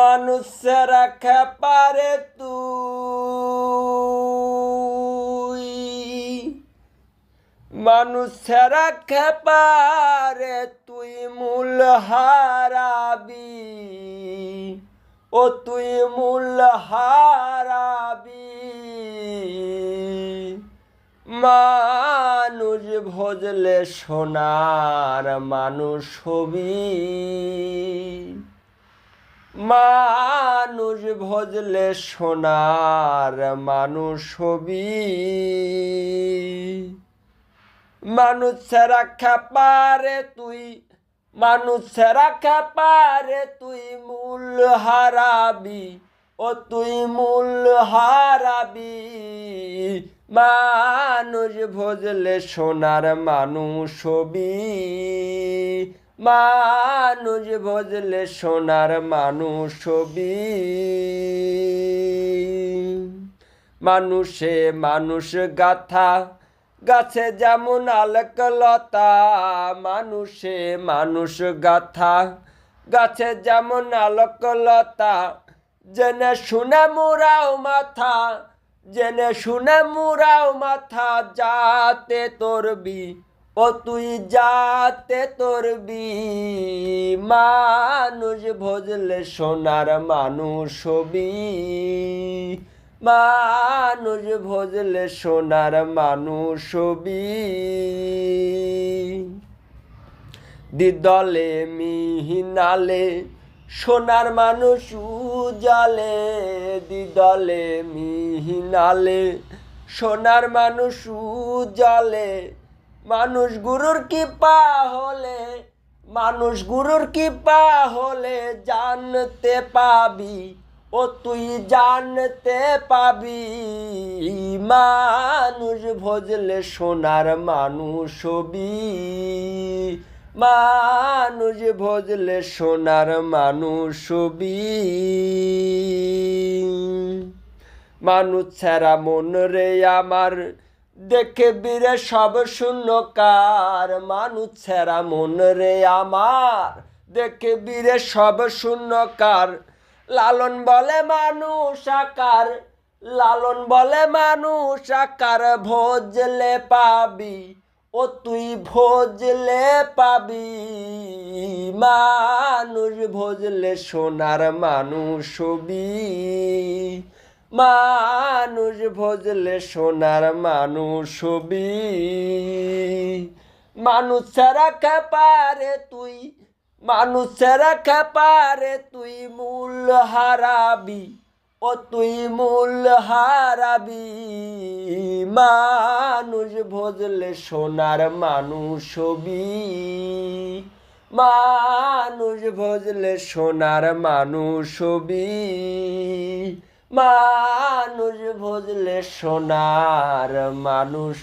মানুষের খেপারে তুই। মানুষের খেপারে তুই মূল হারাবি। ও তুই মূল হারাবি। মানুষ ভজলে সোনার মানুষ হবি। মানুষ ভজলে সোনার মানুষ হবি। মানুষ মানুষেরা খাপারে তুই, মানুষ মানুষেরা খাপারে তুই মূল হারাবি, ও তুই মূল হারাবি। মানুষ ভজলে সোনার মানুষ হবি। মানুষ ভজলে সোনার মানুষ হবি মানুষে মানুষ গাথা, গাছে যেমন আলোকলতা, মানুষে মানুষ গাথা, গাছে যেমন আলোকলতা, জেনে শুনে মুরাও মাথা, জেনে শুনে মুরাও মাথা, যাতে তোরবি ও তুই যাতে তোরবি মানুষ ভজলে সোনার মানুষ হবি। মানুষ ভজলে সোনার মানুষ হবি। দিদলে মিহিনালে সোনার মানুষ উজালে। দিদলে মিহিনালে সোনার মানুষ উজালে। মানুষ গুরুর কি পা হলে, মানুষ গুরুর কি পা হলে জানতে পাবি, ও তুই জানতে পাবি। মানুষ ভজলে সোনার মানুষ হবি, মানুষ ভজলে সোনার মানুষ হবি। মানুষ ছাড়া মন রে আমার দেখে বীরে সব শূন্য কার মানুষ ছাড়া মন রে আমার। দেখে বীরে সব শূন্য কার লালন বলে মানুষ আকার। লালন বলে মানুষ আকার, ভোজলে পাবি, ও তুই ভোজলে পাবি। মানুষ ভোজলে সোনার মানুষ হবি। মানুষ ভজলে সোনার মানুষ হবি। মানুষ ছাড়া খেপারে তুই, মানুষ ছাড়া খেপারে তুই মূল হারাবি, ও তুই মূল হারাবি। মানুষ ভজলে সোনার মানুষ হবি। মানুষ ভজলে সোনার মানুষ হবি। মানুষ ভজলে সোনার মানুষ